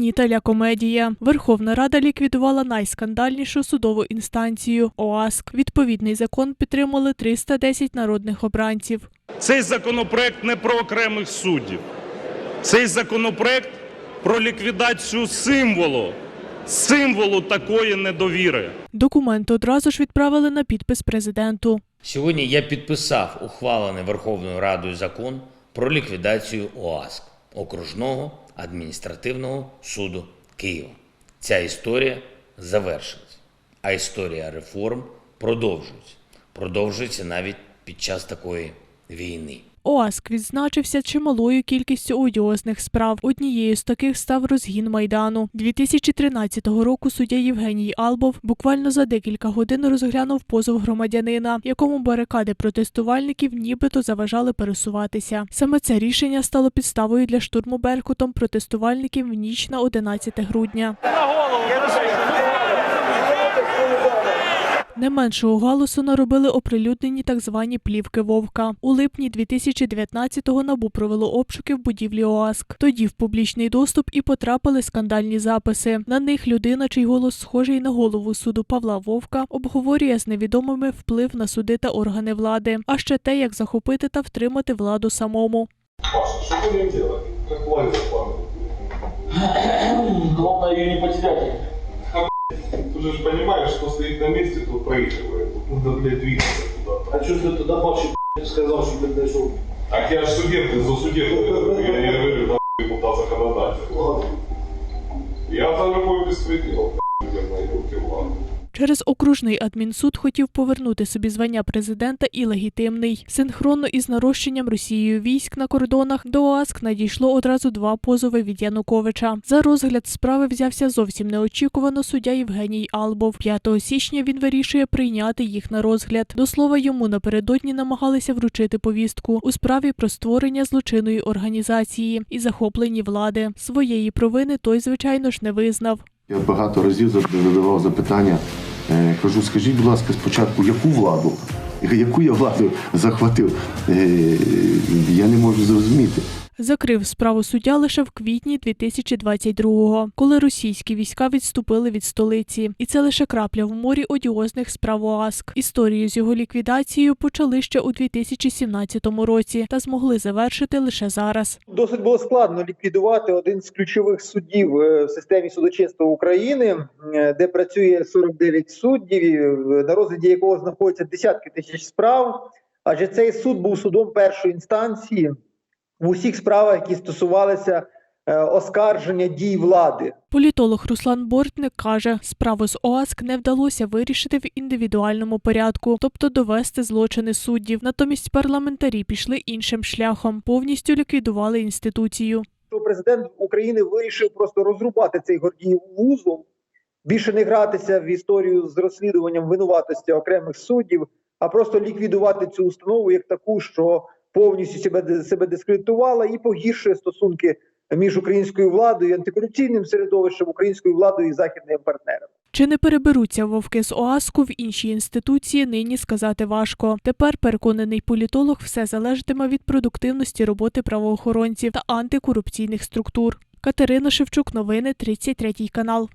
Ніталя комедія. Верховна Рада ліквідувала найскандальнішу судову інстанцію ОАСК. Відповідний закон підтримали 310 народних обранців. Цей законопроект не про окремих суддів. Цей законопроект про ліквідацію символу, символу такої недовіри. Документ одразу ж відправили на підпис президенту. Сьогодні я підписав ухвалений Верховною Радою закон про ліквідацію ОАСК окружного адміністративного суду Києва. Ця історія завершилась, а історія реформ продовжується. Продовжується навіть під час такої війни. ОАСК відзначився чималою кількістю одіозних справ. Однією з таких став розгін майдану. 2013 року суддя Євгеній Албов буквально за декілька годин розглянув позов громадянина, якому барикади протестувальників нібито заважали пересуватися. Саме це рішення стало підставою для штурму Беркутом протестувальників в ніч на 11 грудня. Не меншого галусу наробили оприлюднені так звані плівки Вовка. У липні 2019-го НАБУ провело обшуки в будівлі ОАСК. Тоді в публічний доступ і потрапили скандальні записи. На них людина, чий голос схожий на голову суду Павла Вовка, обговорює з невідомими вплив на суди та органи влади, а ще те, як захопити та втримати владу самому. Паша, что будем делать? Как власть захватывать? Главное ее не потерять Ты же ж понимаешь, что стоит на месте, тот проигрывает. Тут надо, блядь, двигаться куда-то. А что ты туда бабши сказал, что ты дошел? Так я ж судебный, за судебный. Я не говорю, да, депутат законодатель. Ладно. Я за любой беспредел, Через окружний адмінсуд хотів повернути собі звання президента і легітимний. Синхронно із нарощенням Росією військ на кордонах до ОАСК надійшло одразу два позови від Януковича. За розгляд справи взявся зовсім неочікувано суддя Євгеній Албов. 5 січня він вирішує прийняти їх на розгляд. До слова, йому напередодні намагалися вручити повістку у справі про створення злочинної організації і захоплені влади. Своєї провини той, звичайно ж, не визнав. Я багато разів задавав запитання. Е, Кажу, скажіть, будь ласка, спочатку, яку владу? Яку я владу захватив? Е, Я не можу зрозуміти. Закрив справу суддя лише в квітні 2022-го, коли російські війська відступили від столиці. І це лише крапля в морі одіозних справ ОАСК. Історію з його ліквідацією почали ще у 2017 році та змогли завершити лише зараз. Досить було складно ліквідувати один з ключових суддів е, в системі судочинства України, де працює 49 суддів, е, на розгляді якого знаходяться десятки тисяч справ. Адже цей суд був судом першої інстанції в усіх справах, які стосувалися е, оскарження дій влади. Політолог Руслан Бортник каже, справу з ОАСК не вдалося вирішити в індивідуальному порядку, тобто довести злочини суддів. Натомість парламентарі пішли іншим шляхом, повністю ліквідували інституцію. президент України вирішив просто розрубати цей Гордіїв вузол, більше не гратися в історію з розслідуванням винуватості окремих суддів, а просто ліквідувати цю установу як таку, що повністю себе, себе дискредитувала і погіршує стосунки між українською владою і антикорупційним середовищем, українською владою і західним партнером. Чи не переберуться вовки з ОАСКу в інші інституції, нині сказати важко. Тепер переконаний політолог, все залежатиме від продуктивності роботи правоохоронців та антикорупційних структур. Катерина Шевчук, новини 33 канал.